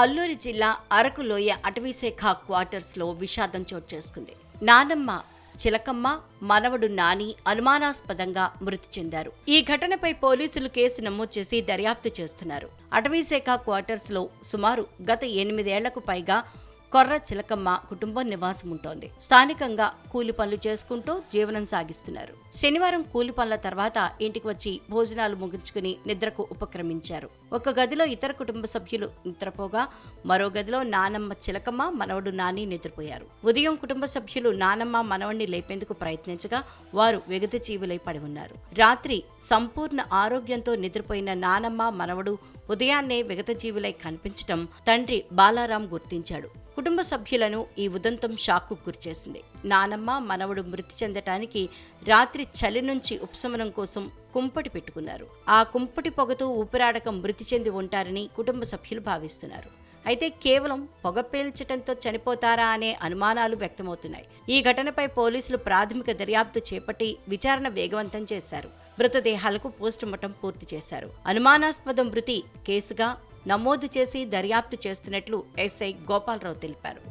అల్లూరి జిల్లా అరకులోయ అటవీశాఖ క్వార్టర్స్లో విషాదం చోటు చేసుకుంది. నానమ్మ చిలకమ్మ మనవడు నాని అనుమానాస్పదంగా మృతి చెందారు. ఈ ఘటనపై పోలీసులు కేసు నమోదు చేసి దర్యాప్తు చేస్తున్నారు. అటవీశాఖ క్వార్టర్స్లో సుమారు గత ఎనిమిదేళ్ళకు పైగా కొర్ర చిలకమ్మ కుటుంబం నివాసం ఉంటోంది. స్థానికంగా కూలి పనులు చేసుకుంటూ జీవనం సాగిస్తున్నారు. శనివారం కూలి పనుల తర్వాత ఇంటికి వచ్చి భోజనాలు ముగించుకుని నిద్రకు ఉపక్రమించారు. ఒక గదిలో ఇతర కుటుంబ సభ్యులు నిద్రపోగా మరో గదిలో నానమ్మ చిలకమ్మ మనవడు నాని నిద్రపోయారు. ఉదయం కుటుంబ సభ్యులు నానమ్మ మనవణ్ణి లేపేందుకు ప్రయత్నించగా వారు విగత జీవులై పడి ఉన్నారు. రాత్రి సంపూర్ణ ఆరోగ్యంతో నిద్రపోయిన నానమ్మ మనవడు ఉదయాన్నే విగత జీవులై కనిపించటం తండ్రి బాలారాం గుర్తించాడు. కుటుంబ సభ్యులను ఈ ఉదంతం షాక్కు గురిచేసింది. నానమ్మ మనవడు మృతి చెందటానికి రాత్రి చలి నుంచి ఉపశమనం కోసం కుంపటి పెట్టుకున్నారు. ఆ కుంపటి పొగతో ఊపిరాడక మృతి చెంది ఉంటారని కుటుంబ సభ్యులు భావిస్తున్నారు. అయితే కేవలం పొగ పీల్చటంతో చనిపోతారా అనే అనుమానాలు వ్యక్తమవుతున్నాయి. ఈ ఘటనపై పోలీసులు ప్రాథమిక దర్యాప్తు చేపట్టి విచారణ వేగవంతం చేశారు. మృతదేహాలకు పోస్టుమార్టం పూర్తి చేశారు. అనుమానాస్పద మృతి కేసుగా నమోదు చేసి దర్యాప్తు చేస్తున్నట్లు ఎస్ఐ గోపాలరావు తెలిపారు.